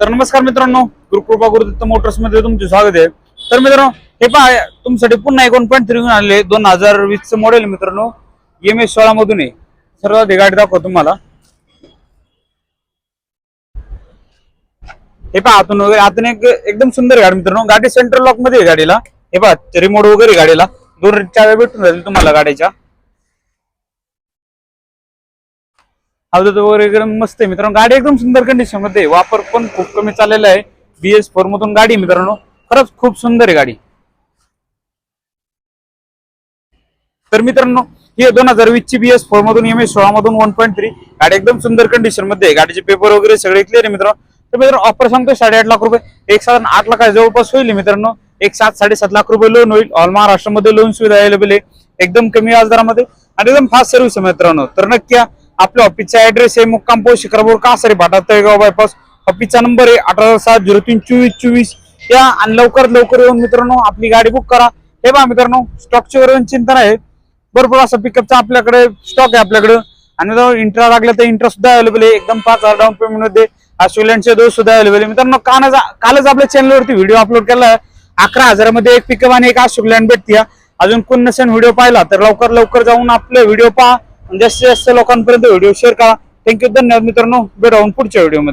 तर नमस्कार मित्रांनो गुरुकृपा गुरुदत्त मोटर्समध्ये तुमचे स्वागत आहे. तर मित्रांनो हे पहा तुमच्यासाठी पुन्हा एकोण पॉईंट थ्री घेऊन आले दोन हजार वीस च मॉडेल मित्रांनो एम एस सोळा मधून आहे. सर्वात आधी गाडी दाखवा तुम्हाला. हे पहा आतून वगैरे आतून एक एकदम सुंदर गाडी मित्रांनो. गाडी सेंट्रल लॉकमध्ये गाडीला. हे पहा रिमोट वगैरे गाडीला. दोन चाव्या भेटून जातील तुम्हाला गाडीच्या. अवधूत वगैरे एकदम मस्त आहे. मित्रांनो गाडी एकदम सुंदर कंडिशनमध्ये वापर पण खूप कमी चाललेला आहे. बीएस फोर मधून गाडी मित्रांनो. खरंच खूप सुंदर आहे गाडी. तर मित्रांनो ही दोन हजार वीस ची बीएस फोर मधून एम एस सोळा मधून वन पॉईंट थ्री गाडी एकदम सुंदर कंडिशनमध्ये गाडीचे पेपर वगैरे सगळे क्लिअर आहे मित्रांनो. तर मित्रांनो ऑफर सांगतो साडेआठ लाख रुपये. एक साधारण आठ लाख जवळपास होईल मित्रांनो. एक सात साडेसात लाख रुपये लोन होईल. ऑल महाराष्ट्रामध्ये लोन सुविधा अवेलेबल आहे. एकदम कमी व्याजदरामध्ये. आणि एकदम फास्ट सर्व्हिस आहे मित्रांनो. तर नक्की आपल्या ऑफिसचा ऍड्रेस आहे मुक्काम पोस्ट शिखरपूर कासारी भाटा तळेगाव बायपास ऑफिसचा नंबर आहे अठरा सात झिरो तीन चोवीस चोवीस. या आणि लवकरात लवकर येऊन मित्रांनो आपली गाडी बुक करा. हे बा मित्रांनो स्टॉकची वगैरे चिंता आहे. भरपूर असं पिकअपचा आपल्याकडे स्टॉक आहे आपल्याकडे. आणि इंट्रा लागला तर इंट्रा सुद्धा अवेलेबल आहे. एकदम पाच हजार डाऊन पेमेंटमध्ये अस्युलंटचे दोष सुद्धा अवेलेबल आहे. मित्रांनो कालच कालच आपल्या चॅनलवरती व्हिडिओ अपलोड केला आहे. अकरा हजारामध्ये एक पिकअप आणि एक अस्युलंट भेटते अजून कोण नसेल व्हिडिओ पाहिला तर लवकर लवकर जाऊन आपले व्हिडिओ पहा. जास्तीत जास्त लोकांपर्यंत व्हिडिओ शेअर करा. थँक्यू धन्यवाद मित्रांनो. भेटावून पुढच्या व्हिडिओमध्ये.